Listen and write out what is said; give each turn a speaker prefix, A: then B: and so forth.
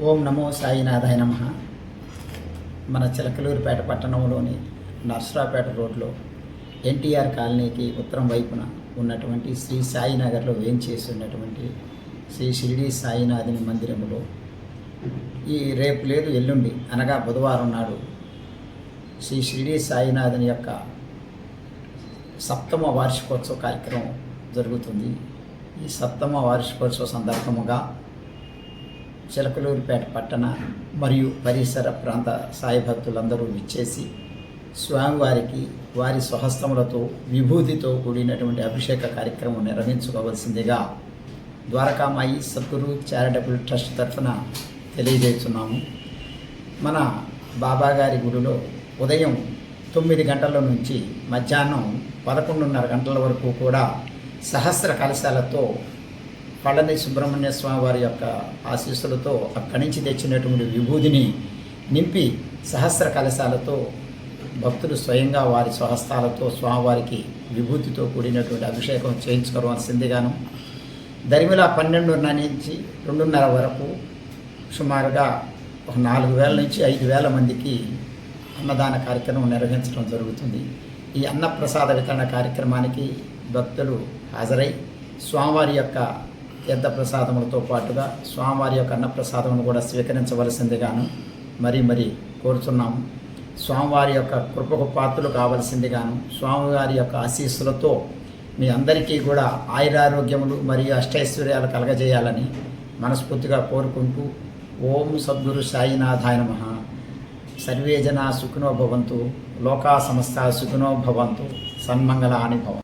A: ఓం నమో సాయినాథాయ నమ. మన చిలకలూరిపేట పట్టణంలోని నర్సరాపేట రోడ్లో ఎన్టీఆర్ కాలనీకి ఉత్తరం వైపున ఉన్నటువంటి శ్రీ సాయినగర్లో వేంచేసి ఉన్నటువంటి శ్రీ షిరిడి సాయినాథుని మందిరములో ఈ రేపు లేదు ఎల్లుండి అనగా బుధవారం నాడు శ్రీ షిరిడి సాయినాథుని యొక్క సప్తమ వార్షికోత్సవ కార్యక్రమం జరుగుతుంది. ఈ సప్తమ వార్షికోత్సవ సందర్భముగా చిలకలూరిపేట పట్టణ మరియు పరిసర ప్రాంత సాయభక్తులందరూ విచ్చేసి స్వామివారికి వారి స్వహస్తములతో విభూతితో కూడినటువంటి అభిషేక కార్యక్రమం నిర్వహించుకోవలసిందిగా ద్వారకామాయి సద్గురు చారిటబుల్ ట్రస్ట్ తరఫున తెలియజేస్తున్నాము. మన బాబాగారి గుడిలో ఉదయం తొమ్మిది గంటల నుంచి మధ్యాహ్నం పదకొండున్నర గంటల వరకు కూడా సహస్ర కలశాలతో పళని సుబ్రహ్మణ్య స్వామి వారి యొక్క ఆశీస్సులతో అక్కడి నుంచి తెచ్చినటువంటి విభూతిని నింపి సహస్ర కలశాలతో భక్తులు స్వయంగా వారి స్వహస్తాలతో స్వామివారికి విభూతితో కూడినటువంటి అభిషేకం చేయించుకోవాల్సిందిగాను. దరిమిల పన్నెండున్నర నుంచి రెండున్నర వరకు సుమారుగా ఒక నాలుగు వేల నుంచి ఐదు వేల మందికి అన్నదాన కార్యక్రమం నిర్వహించడం జరుగుతుంది. ఈ అన్నప్రసాద వితరణ కార్యక్రమానికి భక్తులు హాజరై స్వామివారి యొక్క తీర్థ ప్రసాదములతో పాటుగా స్వామివారి యొక్క అన్నప్రసాదమును కూడా స్వీకరించవలసిందిగాను మరీ మరీ కోరుతున్నాము స్వామివారి యొక్క కృపకు పాత్రలు కావలసిందిగాను స్వామివారి యొక్క ఆశీస్సులతో మీ అందరికీ కూడా ఆయురారోగ్యములు మరియు అష్టైశ్వర్యాలు కలగజేయాలని మనస్ఫూర్తిగా కోరుకుంటూ ఓం సద్గురు సాయినాథాయ నమ. సర్వే జనా సుఖినో భవంతు లోకా సమస్త సుఖినో భవంతు సన్మంగళాని భవంతు.